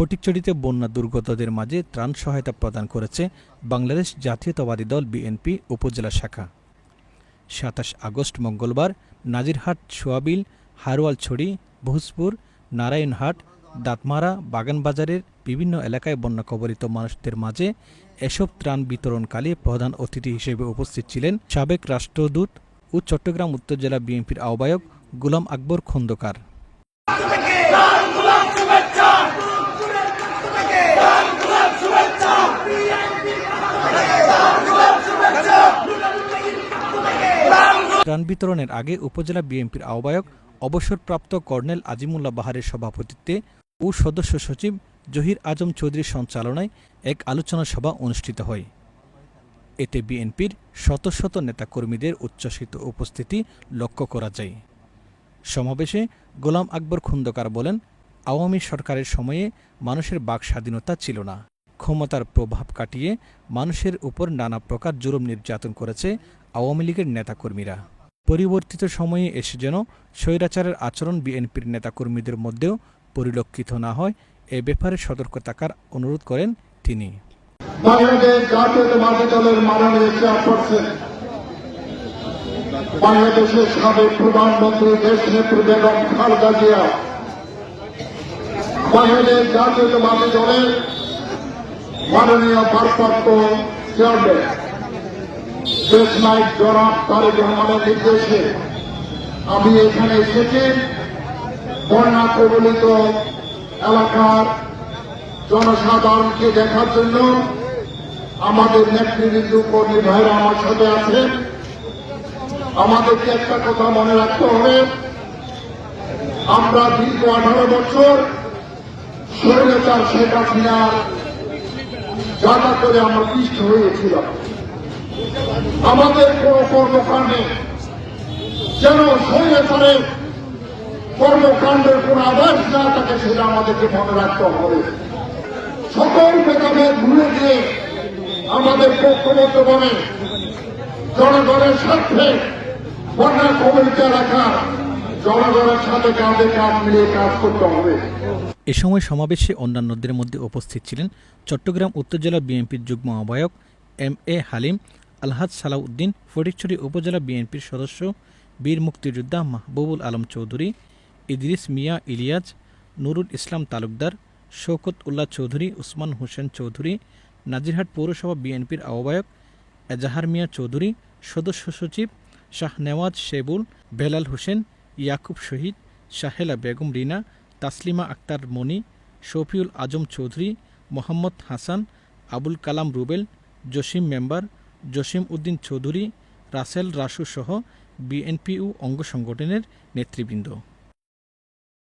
ফটিকচুরিতে বন্যা দুর্গতদের মাঝে ত্রাণ সহায়তা প্রদান করেছে বাংলাদেশ জাতীয়তাবাদী দল বিএনপি উপজেলা শাখা। সাতাশ আগস্ট মঙ্গলবার নাজিরহাট, সোয়াবিল হারোয়ালছড়ি বহুজপুর নারায়ণহাট, দাঁতমারা, বাগানবাজারের বিভিন্ন এলাকায় বন্যা কবলিত মানুষদের মাঝে এসব ত্রাণ বিতরণকালে প্রধান অতিথি হিসেবে উপস্থিত ছিলেন সাবেক রাষ্ট্রদূত ও চট্টগ্রাম উত্তর জেলা বিএনপির আহ্বায়ক গুলাম আকবর খন্দকার। ত্রাণ বিতরণের আগে উপজেলা বিএনপির আহ্বায়ক, অবসরপ্রাপ্ত কর্নেল আজিমুল্লাহ বাহারের সভাপতিত্বে ও সদস্য সচিব জহির আজম চৌধুরীর সঞ্চালনায় এক আলোচনা সভা অনুষ্ঠিত হয়। এতে বিএনপির শত শত নেতাকর্মীদের উচ্ছ্বসিত উপস্থিতি লক্ষ্য করা যায়। সমাবেশে গোলাম আকবর খুন্দকার বলেন, আওয়ামী সরকারের সময়ে মানুষের বাক স্বাধীনতা ছিল না। ক্ষমতার প্রভাব কাটিয়ে মানুষের উপর নানা প্রকার জুলুম নির্যাতন করেছে আওয়ামী লীগের নেতাকর্মীরা। পরিবর্তিত সময়ে এসে যেন স্বৈরাচারের আচরণ বিএনপির নেতাকর্মীদের মধ্যেও পরিলক্ষিত না হয়, এ ব্যাপারে সতর্ক থাকার অনুরোধ করেন তিনি। বাংলাদেশের সাবেক প্রধানমন্ত্রী দেশ নেত্রী বেগম খালেদা জিয়া, বাংলাদেশ জাতীয়তাবাদী দলের মাননীয় ভারপ্রাপ্ত চেয়ারম্যান। জনাব তারেক রহমানের নির্দেশে। আমি এখানে এসেছি। বন্যা কবলিত এলাকার জনসাধারণকে দেখার জন্য আমাদের নেতৃবৃন্দ কর্মী ভাইরা আমার সাথে আছেন। আমাদেরকে একটা কথা মনে রাখতে হবে। আমরা দীর্ঘ আঠারো বছর স্বৈরাচার শেখ হাসিনার যাতা করে আমরা পিষ্ট হয়েছিলাম। আমাদের কোন কর্মকাণ্ডে যেন স্বৈরাচারের কর্মকাণ্ডের কোন আভাস না থাকে সেটা আমাদেরকে মনে রাখতে হবে। সকল ভেদাভেদ ভুলে গিয়ে আমাদের পক্ষবদ্ধভাবে জনগণের স্বার্থে বন্যা কমিটিতে রাখা জনগণের সাথে কাঁধে কাঁধ মিলিয়ে কাজ করতে হবে। এ সময় সমাবেশে অন্যান্যদের মধ্যে উপস্থিত ছিলেন চট্টগ্রাম উত্তর জেলা বিএনপির যুগ্ম আহ্বায়ক এম এ হালিম আলহাজ সালাউদ্দিন, ফটিকছড়ি উপজেলা বিএনপির সদস্য, বীর মুক্তিযোদ্ধা মাহবুবুল আলম চৌধুরী, ইদ্রিস মিয়া ইলিয়াজ, নুরুল ইসলাম তালুকদার শৌকত উল্লাহ চৌধুরী, উসমান হোসেন চৌধুরী, নাজিরহাট পৌরসভা বিএনপির আহ্বায়ক এজাহার মিয়া চৌধুরী, সদস্য সচিব শাহ নেওয়াজ শেবুল, বেলাল হোসেন, ইয়াকুব শহীদ, শাহেলা বেগম রিনা, তাসলিমা আক্তার মনি, শফিউল আজম চৌধুরী, মোহাম্মদ হাসান, আবুল কালাম রুবেল, জসিম মেম্বার জসিম উদ্দিন চৌধুরী রাসেল রাসু সহ বিএনপি ও অঙ্গ সংগঠনের নেতৃবৃন্দ।